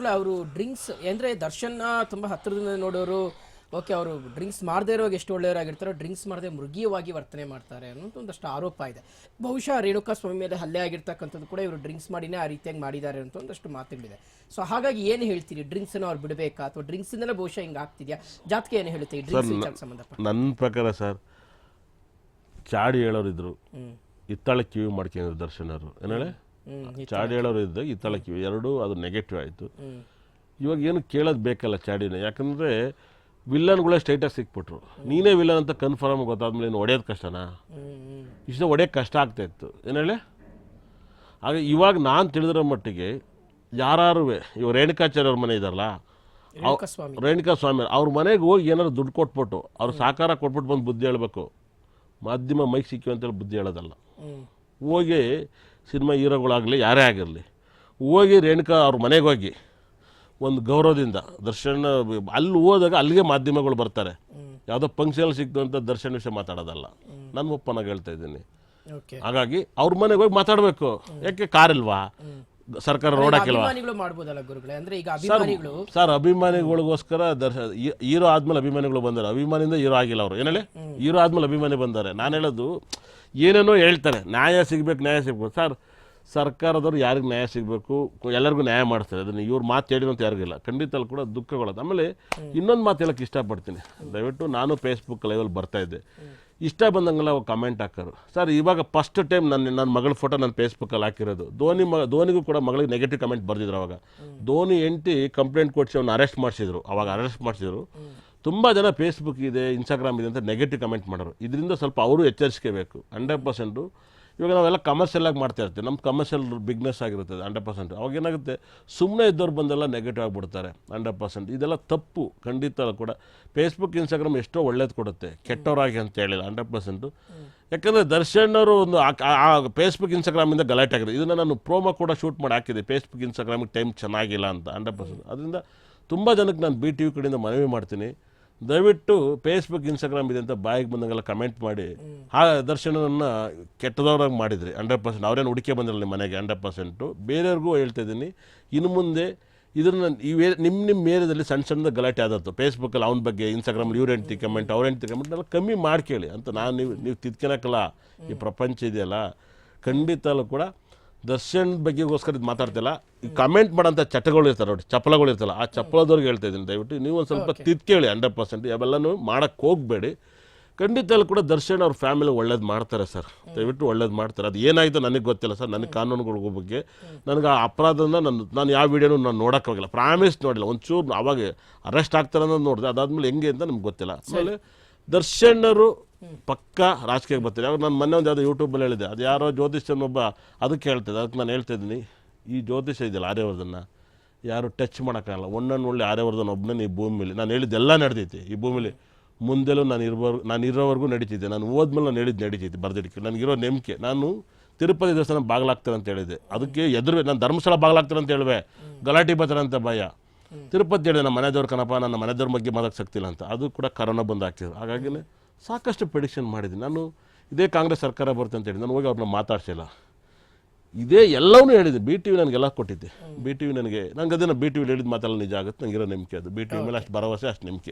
ಅವರು ಡ್ರಿಂಕ್ಸ್ ಅಂದ್ರೆ ದರ್ಶನ ತುಂಬಾ ಹತ್ತಿರದಿಂದ ನೋಡೋರು ಓಕೆ ಅವರು ಡ್ರಿಂಕ್ಸ್ ಮಾಡದೇ ಇರೋವಾಗ ಎಷ್ಟು ಒಳ್ಳೆಯವರಾಗಿರ್ತಾರೋ ಡ್ರಿಂಕ್ಸ್ ಮಾಡದೆ ಮೃಗೀಯವಾಗಿ ವರ್ತನೆ ಮಾಡ್ತಾರೆ ಅನ್ನೋದು ಒಂದಷ್ಟು ಆರೋಪ ಇದೆ. ಬಹುಶಃ ರೇಣುಕಾ ಸ್ವಾಮಿ ಮೇಲೆ ಹಲ್ಲೆ ಆಗಿರ್ತಕ್ಕಂಥದ್ದು ಕೂಡ ಇವರು ಡ್ರಿಂಕ್ಸ್ ಮಾಡಿನೇ ಆ ರೀತಿಯಾಗಿ ಮಾಡಿದ್ದಾರೆ ಅಂತ ಒಂದಷ್ಟು ಮಾತುಗಳಿದೆ. ಸೊ ಹಾಗಾಗಿ ಏನು ಹೇಳ್ತೀರಿ? ಡ್ರಿಂಕ್ಸ್ ಅನ್ನು ಅವ್ರು ಬಿಡಬೇಕಾ? ಅಥವಾ ಡ್ರಿಂಕ್ಸ್ ಇಂದಲೇ ಬಹುಶಃ ಹಿಂಗೆ ಆಗ್ತಿದೆಯಾ? ಜಾತಕ ಏನು ಹೇಳುತ್ತೆ ಈ ಡ್ರಿಂಕ್ಸ್ ವಿಚಾರಕ್ಕೆ ಸಂಬಂಧಪಟ್ಟ? ನನ್ನ ಪ್ರಕಾರ ಸರ್ ಚಾಡಿ ಹೇಳೋರಿದ್ರು ಇತ್ತಾಳೆ ಕಿವಿ ಮಾಡ್ಕೊಂಡಿದ್ರು ದರ್ಶನರು ಏನೇಳೆ ಚಾಡಿ ಹೇಳೋರು ಇದ್ದಾಗ ಈ ಕಿವಿ ಎರಡೂ ಅದು ನೆಗೆಟಿವ್ ಆಯಿತು. ಇವಾಗ ಏನು ಕೇಳೋದು ಬೇಕಲ್ಲ ಚಾಡಿನ? ಯಾಕಂದರೆ ವಿಲ್ಲನ್ಗಳೇ ಸ್ಟೇಟಸ್ ಸಿಕ್ಬಿಟ್ರು. ನೀನೇ ವಿಲ್ಲನ್ ಅಂತ ಕನ್ಫರ್ಮ್ ಗೊತ್ತಾದ್ಮೇಲೆ ಏನು ಹೊಡೆಯೋದು ಕಷ್ಟನಾ? ಇಷ್ಟ ಹೊಡೆಯೋಕ್ಕೆ ಕಷ್ಟ ಆಗ್ತಾ ಇತ್ತು. ಏನು ಹೇಳಿ? ಆಗ ಇವಾಗ ನಾನು ತಿಳಿದಿರೋ ಮಟ್ಟಿಗೆ ಯಾರು ಇವ ರೇಣುಕಾಚಾರ್ಯ ಅವ್ರ ಮನೆ ಇದಾರಲ್ಲ ರೇಣುಕಾ ಸ್ವಾಮಿ. ರೇಣುಕಾ ಸ್ವಾಮಿ ಅವ್ರ ಮನೆಗೆ ಹೋಗಿ ಏನಾದ್ರು ದುಡ್ಡು ಕೊಟ್ಬಿಟ್ಟು ಅವ್ರ ಸಹಕಾರ ಕೊಟ್ಬಿಟ್ಟು ಬಂದು ಬುದ್ಧಿ ಹೇಳಬೇಕು. ಮಾಧ್ಯಮ ಮೈಕ್ ಸಿಕ್ಕಿ ಅಂತೇಳಿ ಬುದ್ಧಿ ಹೇಳೋದಲ್ಲ. ಹೋಗಿ ಸಿನಿಮಾ ಹೀರೋಗಳಾಗಲಿ ಯಾರೇ ಆಗಿರಲಿ ಹೋಗಿ ರೇಣುಕಾ ಅವ್ರ ಮನೆಗೆ ಹೋಗಿ ಒಂದು ಗೌರವದಿಂದ ದರ್ಶನ ಅಲ್ಲಿ ಹೋದಾಗ ಅಲ್ಲಿಗೆ ಮಾಧ್ಯಮಗಳು ಬರ್ತಾರೆ. ಯಾವುದೋ ಫಂಕ್ಷನ್ ಸಿಕ್ತು ಅಂತ ದರ್ಶನ ವಿಷಯ ಮಾತಾಡೋದಲ್ಲ. ನನ್ನ ಒಪ್ಪನಾಗ ಹೇಳ್ತಾ ಇದ್ದೀನಿ. ಹಾಗಾಗಿ ಅವ್ರ ಮನೆಗೆ ಹೋಗಿ ಮಾತಾಡಬೇಕು. ಯಾಕೆ ಕಾರ್ ಇಲ್ವಾ ಸರ್ಕಾರ ರೋಡ್ ಹಾಕಿಲ್ವಾ? ಅಭಿಮಾನಿಗಳು ಮಾಡ್ಬೋದಲ್ಲ ಗುರುಗಳೇ ಅಂದ್ರೆ ಈಗ ಅಭಿಮಾನಿಗಳು. ಸರ್ ಅಭಿಮಾನಿಗಳಿಗೋಸ್ಕರ ದರ್ಶ ಹೀರೋ ಆದ್ಮೇಲೆ ಅಭಿಮಾನಿಗಳು ಬಂದಾರೆ. ಅಭಿಮಾನಿಯಿಂದ ಹೀರೋ ಆಗಿಲ್ಲ ಅವರು. ಏನೇಳಿ ಹೀರೋ ಆದ್ಮೇಲೆ ಅಭಿಮಾನಿ ಬಂದಾರೆ. ನಾನು ಹೇಳೋದು ಏನೇನೋ ಹೇಳ್ತಾರೆ. ನ್ಯಾಯ ಸಿಗ್ಬೇಕು ನ್ಯಾಯ ಸಿಗ್ಬೇಕು. ಸರ್ ಸರ್ಕಾರದವ್ರು ಯಾರಿಗೆ ನ್ಯಾಯ ಸಿಗಬೇಕು? ಎಲ್ಲರಿಗೂ ನ್ಯಾಯ ಮಾಡ್ತಾರೆ. ಅದನ್ನು ಇವ್ರು ಮಾತು ಹೇಳಿದಂತ ಯಾರಿಗೂ ಯಾರಿಗಿಲ್ಲ ಖಂಡಿತ ಅಲ್ಲಿ ಕೂಡ ದುಃಖಗಳು ಆಮೇಲೆ ಇನ್ನೊಂದು ಮಾತು ಹೇಳಕ್ಕೆ ಇಷ್ಟಪಡ್ತೀನಿ. ದಯವಿಟ್ಟು ನಾನು ಫೇಸ್ಬುಕ್ ಲೈವಲ್ಲಿ ಬರ್ತಾ ಇದ್ದೆ. ಇಷ್ಟ ಬಂದಂಗೆಲ್ಲ ಕಮೆಂಟ್ ಹಾಕೋರು. ಸರ್ ಇವಾಗ ಫಸ್ಟ್ ಟೈಮ್ ನನ್ನ ನನ್ನ ಮಗಳ ಫೋಟೋ ನಾನು ಫೇಸ್ಬುಕ್ಕಲ್ಲಿ ಹಾಕಿರೋದು. ಧೋನಿ ಮ ಧೋನಿಗೂ ಕೂಡ ಮಗಳಿಗೆ ನೆಗೆಟಿವ್ ಕಮೆಂಟ್ ಬರೆದಿದ್ರು ಅವಾಗ. ಧೋನಿ ಎಂಟಿ ಕಂಪ್ಲೇಂಟ್ ಕೊಡಿಸಿ ಅವ್ನ ಅರೆಸ್ಟ್ ಮಾಡಿಸಿದ್ರು. ಅವಾಗ ಅರೆಸ್ಟ್ ಮಾಡಿಸಿದ್ರು. ತುಂಬ ಜನ ಫೇಸ್ಬುಕ್ ಇದೆ ಇನ್ಸ್ಟಾಗ್ರಾಮ್ ಇದೆ ಅಂತ ನೆಗೆಟಿವ್ ಕಮೆಂಟ್ ಮಾಡೋರು. ಇದರಿಂದ ಸ್ವಲ್ಪ ಅವರು ಎಚ್ಚರಿಸ್ಕೋಬೇಕು ಹಂಡ್ರೆಡ್ ಪರ್ಸೆಂಟು ಇವಾಗ ನಾವೆಲ್ಲ ಕಮರ್ಷಿಯಲ್ ಆಗಿ ಮಾಡ್ತಾ ಇರ್ತೀವಿ. ನಮ್ಮ ಕಮರ್ಷಿಯಲ್ ಬಿಗ್ನೆಸ್ ಆಗಿರುತ್ತೆ ಹಂಡ್ರೆಡ್ ಪರ್ಸೆಂಟ್ ಅವಾಗ ಏನಾಗುತ್ತೆ? ಸುಮ್ಮನೆ ಇದ್ದವ್ರು ಬಂದೆಲ್ಲ ನೆಗೆಟಿವ್ ಆಗಿಬಿಡ್ತಾರೆ ಹಂಡ್ರೆಡ್ ಪರ್ಸೆಂಟ್ ಇದೆಲ್ಲ ತಪ್ಪು. ಖಂಡಿತ ಕೂಡ. ಫೇಸ್ಬುಕ್ ಇನ್ಸ್ಟಾಗ್ರಾಮ್ ಎಷ್ಟೋ ಒಳ್ಳೇದು ಕೊಡುತ್ತೆ. ಕೆಟ್ಟವರಾಗಿ ಅಂತ ಹೇಳಿಲ್ಲ ಹಂಡ್ರೆಡ್ ಪರ್ಸೆಂಟು ಯಾಕಂದರೆ ದರ್ಶನ್ ಅವರು ಒಂದು ಫೇಸ್ಬುಕ್ ಇನ್ಸ್ಟಾಗ್ರಾಮಿಂದ ಗಲಾಟೆ ಆಗಿದೆ ಇದನ್ನು ನಾನು ಪ್ರೋಮೋ ಕೂಡ ಶೂಟ್ ಮಾಡಿ ಹಾಕಿದೆ ಫೇಸ್ಬುಕ್ ಇನ್ಸ್ಟಾಗ್ರಾಮಿಗೆ ಟೈಮ್ ಚೆನ್ನಾಗಿಲ್ಲ ಅಂತ ಹಂಡ್ರೆಡ್ ಪರ್ಸೆಂಟ್ ಅದರಿಂದ ತುಂಬ ಜನಕ್ಕೆ ನಾನು ಬಿ ಟಿ ವಿ ಕಡೆಯಿಂದ ಮನವಿ ಮಾಡ್ತೀನಿ. ದಯವಿಟ್ಟು ಫೇಸ್ಬುಕ್ ಇನ್ಸ್ಟಾಗ್ರಾಮ್ ಇದೆ ಅಂತ ಬಾಯಿಗೆ ಬಂದಂಗೆಲ್ಲ ಕಮೆಂಟ್ ಮಾಡಿ. ಆ ದರ್ಶನವನ್ನು ಕೆಟ್ಟದವ್ರಾಗಿ ಮಾಡಿದ್ರಿ ಹಂಡ್ರೆಡ್ ಪರ್ಸೆಂಟ್ ಅವ್ರೇನು ಹುಡುಕೆ ಬಂದಿರಲ್ಲ ನಿಮ್ಮ ಮನೆಗೆ ಹಂಡ್ರೆಡ್ ಪರ್ಸೆಂಟು ಬೇರೆಯವ್ರಿಗೂ ಹೇಳ್ತಾ ಇದ್ದೀನಿ ಇನ್ನು ಮುಂದೆ ಇದನ್ನು ಇವೇ ನಿಮ್ಮ ನಿಮ್ಮ ಏರಿಯಾದಲ್ಲಿ ಸಣ್ಣ ಸಣ್ಣದ ಗಲಾಟೆ ಆದತ್ತು ಫೇಸ್ಬುಕ್ಕಲ್ಲಿ ಅವ್ನ ಬಗ್ಗೆ ಇನ್ಸ್ಟಾಗ್ರಾಮಲ್ಲಿ ಇವ್ರ ಹೆಂಡ್ತಿ ಕಮೆಂಟ್ ಅವ್ರ ಹೆಂಡ್ತಿ ಕಮೆಂಟ್ ಎಲ್ಲ ಕಮ್ಮಿ ಮಾಡ್ಕೇಳಿ. ಅಂತ ನಾನು ನೀವು ನೀವು ತಿದ್ಕೊಳಕ್ಕಲ್ಲ ಈ ಪ್ರಪಂಚ ಇದೆಯಲ್ಲ ಖಂಡಿತಲ್ಲೂ ಕೂಡ ದರ್ಶನ್ ಬಗ್ಗೆಗೋಸ್ಕರ ಇದು ಮಾತಾಡ್ತಿಲ್ಲ. ಈ ಕಮೆಂಟ್ ಮಾಡೋಂಥ ಚಟಗಳು ಇರ್ತಾರೆ ನೋಡಿ ಚಪ್ಪಲಗಳು ಇರ್ತಲ್ಲ ಆ ಚಪ್ಪಲದವ್ರಿಗೆ ಹೇಳ್ತಾ ಇದ್ದೀನಿ ದಯವಿಟ್ಟು. ನೀವು ಒಂದು ಸ್ವಲ್ಪ ತಿದ್ಕೇಳಿ ಹಂಡ್ರೆಡ್ ಪರ್ಸೆಂಟ್ ಅವೆಲ್ಲನೂ ಮಾಡೋಕ್ಕೆ ಹೋಗಬೇಡಿ. ಖಂಡಿತಲ್ಲಿ ಕೂಡ ದರ್ಶನ್ ಅವ್ರ ಫ್ಯಾಮಿಲಿ ಒಳ್ಳೇದು ಮಾಡ್ತಾರೆ ಸರ್. ದಯವಿಟ್ಟು ಒಳ್ಳೇದು ಮಾಡ್ತಾರೆ. ಅದು ಏನಾಯಿತು ನನಗೆ ಗೊತ್ತಿಲ್ಲ ಸರ್. ನನಗೆ ಕಾನೂನುಗಳ ಬಗ್ಗೆ. ನನಗೆ ಆ ಅಪರಾಧನ ನಾನು ನಾನು ಯಾವ ವಿಡಿಯೋನು ನಾನು ನೋಡೋಕ್ಕಾಗಿಲ್ಲ ಪ್ರಾಮಿಸ್ ನೋಡಿಲ್ಲ. ಒಂಚೂರು ಅವಾಗ ಅರೆಸ್ಟ್ ಆಗ್ತಾರೆ ಅನ್ನೋದು ನೋಡಿದೆ. ಅದಾದಮೇಲೆ ಹೆಂಗೆ ಅಂತ ನಮ್ಗೆ ಗೊತ್ತಿಲ್ಲ. ಆಮೇಲೆ ದರ್ಶನರು ಪಕ್ಕ ರಾಜಕೀಯಕ್ಕೆ ಬರ್ತಾರೆ. ಯಾವಾಗ ನಾನು ಮೊನ್ನೆ ಒಂದು ಯಾವುದೋ ಯೂಟ್ಯೂಬಲ್ಲಿ ಹೇಳಿದೆ. ಅದು ಯಾರೋ ಜ್ಯೋತಿಷ್ಯನೊಬ್ಬ ಅದಕ್ಕೆ ಹೇಳ್ತಿದ್ದೆ. ಅದಕ್ಕೆ ನಾನು ಹೇಳ್ತಿದ್ದೀನಿ ಈ ಜ್ಯೋತಿಷ್ಯ ಇದೆಯಲ್ಲ ಆರ್ಯವರ್ಧನ ಯಾರು ಟಚ್ ಮಾಡೋಕ್ಕಾಗಲ್ಲ. ಒಂದೊಂದು ಒಳ್ಳೆ ಆರ್ಯವರ್ಧನ ಒಬ್ಬನೇ ಈ ಭೂಮಿಲಿ ನಾನು ಹೇಳಿದ್ದೆಲ್ಲ ನಡೆದೈತಿ ಈ ಭೂಮಿಲಿ ಮುಂದೆಲೂ ನಾನು ಇರೋವರೆಗೂ ನಾನು ಇರೋವರೆಗೂ ನಡೀತಿದ್ದೆ ನಾನು ಹೋದ್ಮೇಲೆ ನಾನು ಹೇಳಿದ್ದು ನಡೀತೈತಿ ಬರ್ದಿಡಿಕೆ. ನನಗಿರೋ ನಂಬಿಕೆ ನಾನು ತಿರುಪತಿ ದೇವಸ್ಥಾನ ಬಾಗ್ಲಾಗ್ತಾರೆ ಅಂತ ಹೇಳಿದೆ. ಅದಕ್ಕೆ ಎದುರು ನಾನು ಧರ್ಮಸ್ಥಳ ಬಾಗ್ಲಾಗ್ತಾರೆ ಅಂತ ಹೇಳುವೆ. ಗಲಾಟೆ ಬರ್ತಾರೆ ಅಂತ ಭಯ. ತಿರುಪತಿ ಹೇಳಿದೆ ನಮ್ಮ ಮನೆಯವ್ರ ಕನಪ ನನ್ನ ಮನೆಯವ್ರ ಬಗ್ಗೆ ಮಾತಾಡಕ್ಕೆ ಸಕ್ತಿಲ್ಲ ಅಂತ. ಅದು ಕೂಡ ಕರೋನಾ ಬಂದು ಹಾಕ್ತಿದ್ರು. ಹಾಗಾಗಿ ಸಾಕಷ್ಟು ಪ್ರಿಡಿಕ್ಷನ್ ಮಾಡಿದೆ ನಾನು ಇದೇ ಕಾಂಗ್ರೆಸ್ ಸರ್ಕಾರ ಬರುತ್ತೆ ಅಂತ ಹೇಳಿ ನಾನು ಹೋಗಿ ಅವ್ರನ್ನ ಮಾತಾಡ್ಸಿಲ್ಲ ಇದೇ ಎಲ್ಲವನ್ನೂ ಹೇಳಿದೆ ಬಿ ಟಿ ವಿ ನನಗೆಲ್ಲ ಕೊಟ್ಟಿದ್ದೆ. ಬಿ ಟಿ ವಿ ನನಗೆ ನನಗೆ ಅದನ್ನು ಬಿ ಟಿ ವಿಲಿ ಹೇಳಿದ ಮಾತೆಲ್ಲ ನಿಜ ಆಗುತ್ತೆ ನನಗಿರೋ ನಂಬಿಕೆ ಅದು. ಬಿ ಟಿ ವಿ ಮೇಲೆ ಅಷ್ಟು ಭರವಸೆ ಅಷ್ಟು ನಂಬಿಕೆ.